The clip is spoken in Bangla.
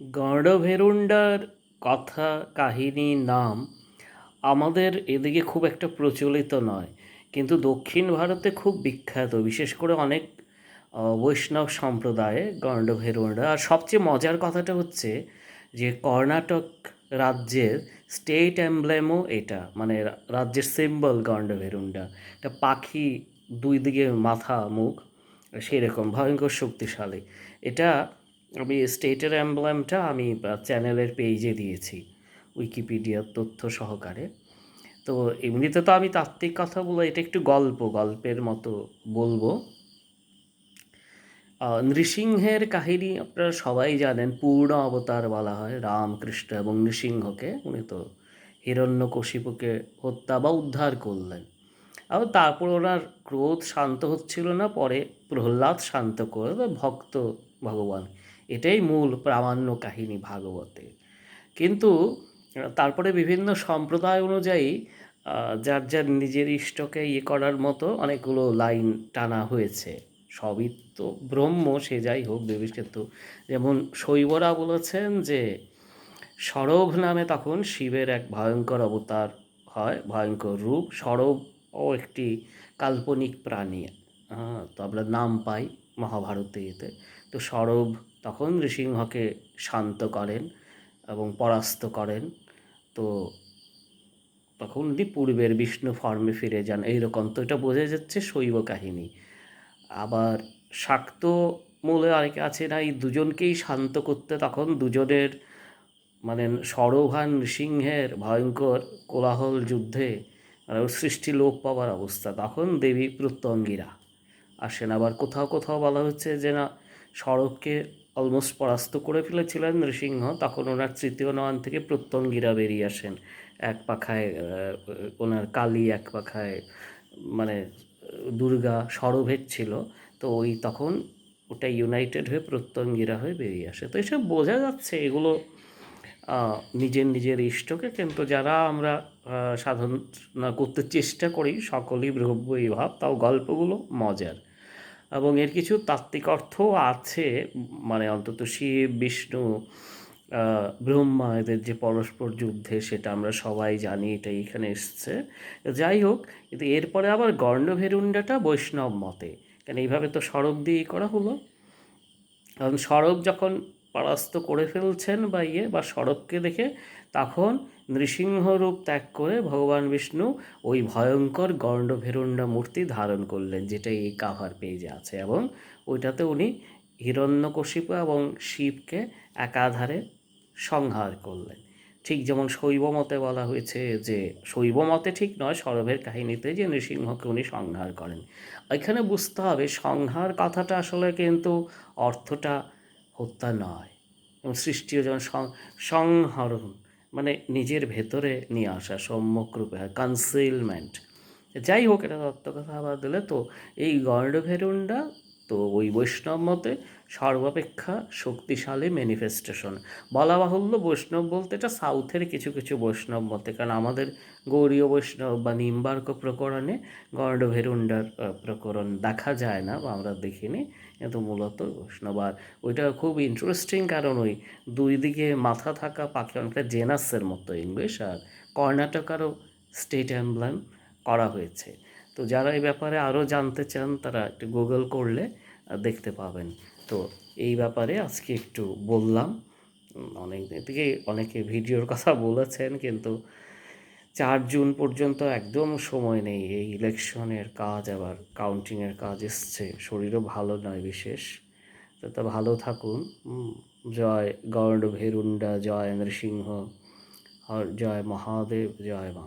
গর্ডভেরুন্ডার কথা, কাহিনী, নাম আমাদের এদিকে খুব একটা প্রচলিত নয়। কিন্তু দক্ষিণ ভারতে খুব বিখ্যাত, বিশেষ করে অনেক বৈষ্ণব সম্প্রদায়ে গর্ডভেরুন্ডা আর সবচেয়ে মজার কথাটা হচ্ছে যে, কর্ণাটক রাজ্যের স্টেট এমব্লেমও এটা মানে রাজ্যের সিম্বল গর্ডভেরুন্ডা একটা পাখি দুই দিকে মাথা, মুখ, সেরকম, ভয়ঙ্কর, শক্তিশালী। এটা আমি স্টেটের অ্যাম্বলেমটা আমি চ্যানেলের পেজে দিয়েছি উইকিপিডিয়ার তথ্য সহকারে। তো এমনিতে তো আমি তাত্ত্বিক কথা বলে এটা একটু গল্প, গল্পের মতো বলব। নৃসিংহের কাহিনী আপনারা সবাই জানেন, পূর্ণ অবতার বলা হয় রামকৃষ্ণ এবং নৃসিংহকে। উনি তো হিরণ্যকশিপুকে হত্যা বা উদ্ধার করলেন। আর তারপর ওনার ক্রোধ শান্ত হচ্ছিল না, পরে প্রহ্লাদ শান্ত করে ভক্ত ভগবান। এটাই মূল প্রামাণ্য কাহিনী ভাগবতে। কিন্তু, তারপরে বিভিন্ন সম্প্রদায় অনুযায়ী যার যার নিজের ইষ্টকে ইয়ে করার মতো অনেকগুলো লাইন টানা হয়েছে। সবই তো ব্রহ্ম, সে যাই হোক দেবীর কিন্তু যেমন শৈবরা বলেছেন যে, সরভ নামে তখন শিবের এক ভয়ঙ্কর অবতার হয়, ভয়ঙ্কর রূপ। সরভ ও একটি কাল্পনিক প্রাণী। হ্যাঁ তো আমরা নাম পাই মহাভারতে এতে। তো সরভ তখন নৃসিংহকে শান্ত করেন এবং পরাস্ত করেন। তো তখন উনি পূর্বের বিষ্ণু ফর্মে ফিরে যান, এইরকম তো এটা বোঝা যাচ্ছে শৈব কাহিনী। আবার শাক্ত মূলে অনেকে আছে না, এই দুজনকেই শান্ত করতে তখন দুজনের মানে সরভান নৃসিংহের ভয়ঙ্কর কোলাহল যুদ্ধে মানে সৃষ্টি লোপ পাওয়ার অবস্থা। তখন দেবী প্রত্যঙ্গিরা আসেন। আবার কোথাও কোথাও বলা হচ্ছে যে না, সড়ককে অলমোস্ট পরাস্ত করে ফেলেছিলেন নৃসিংহ, তখন ওনার তৃতীয় নয়ন থেকে প্রত্যঙ্গিরা বেরিয়ে আসেন। এক পাখায় ওনার কালী, এক পাখায় মানে দুর্গা সরভেদ ছিল, তো ওই তখন ওটা ইউনাইটেড হয়ে প্রত্যঙ্গিরা হয়ে বেরিয়ে আসে। তো এসব বোঝা যাচ্ছে এগুলো নিজের নিজের ইষ্টকে, কিন্তু যারা আমরা সাধনা করতে চেষ্টা করি, সকলেই ব্রহ্মই ভাব, তাও গল্পগুলো মজার। এবং এর কিছু তাত্ত্বিক অর্থ আছে মানে অন্তত শিব বিষ্ণু ব্রহ্মা, এদের যে পরস্পর যুদ্ধে সেটা আমরা সবাই জানি এটা এখানে এসছে। যাই হোক, কিন্তু এরপরে আবার গর্ণভেরুণ্ডাটা বৈষ্ণব মতে। কেন, এইভাবে তো সড়ক দিয়েই করা হলো। কারণ সড়ক যখন পরাস্ত করে ফেলছেন বা ইয়ে বা সড়ককে দেখে, তখন নৃসিংহ রূপ ত্যাগ করে ভগবান বিষ্ণু ওই ভয়ঙ্কর গণ্ডভেরুণ্ড মূর্তি ধারণ করলেন, যেটা এই কাভার পেজে আছে এবং ওইটাতে উনি হিরণ্যকশিপু এবং শিবকে একাধারে সংহার করলেন। ঠিক যেমন শৈব মতে বলা হয়েছে যে শৈব মতে ঠিক নয়, সরভের কাহিনীতে যে নৃসিংহকে উনি সংহার করেন। এখানে বুঝতে হবে, সংহার কথাটা আসলে কিন্তু অর্থটা হত্যা নয়। এবং সৃষ্টিও যেমন সংহরণ মানে নিজের ভেতরে নিয়ে আসা, সম্যক রূপে হয় কনসিলমেন্ট যাই হোক, এটা তত্ত্ব কথা আবার দিলে তো এই গর্ডভেরুন্ডা তো ওই বৈষ্ণব মতে সর্বাপেক্ষা শক্তিশালী ম্যানিফেস্টেশন বলা বাহুল্য বৈষ্ণব বলতে এটা সাউথের কিছু কিছু বৈষ্ণব মতে কারণ আমাদের গৌরীয় বৈষ্ণব বা নিম্বার্ক প্রকরণে গর্ডভেরুন্ডার আহ, প্রকরণ দেখা যায় না বা আমরা দেখিনি কিন্তু মূলত বৈষ্ণব। আর ওইটা খুব ইন্টারেস্টিং কারণ ওই দুই দিকে মাথা থাকা পাখি অনেকটা জেনাসের মতো ইংলিশ আর কর্ণাটকারও স্টেট অ্যাম্বলেম করা হয়েছে। তো যারা এই ব্যাপারে আরও জানতে চান, তারা একটু গুগল করলে দেখতে পাবেন। তো এই ব্যাপারে আজকে একটু বললাম। অনেক থেকে অনেকে ভিডিওর কথা বলেছেন, কিন্তু চার জুন পর্যন্ত একদম সময় নেই। এই ইলেকশনের কাজ, আবার কাউন্টিংয়ের কাজ এসছে। শরীরও ভালো নয় বিশেষ। তো ভালো থাকুন। জয় গর্ড ভেরুন্ডা জয় নৃসিংহ জয় মহাদেব, জয় মা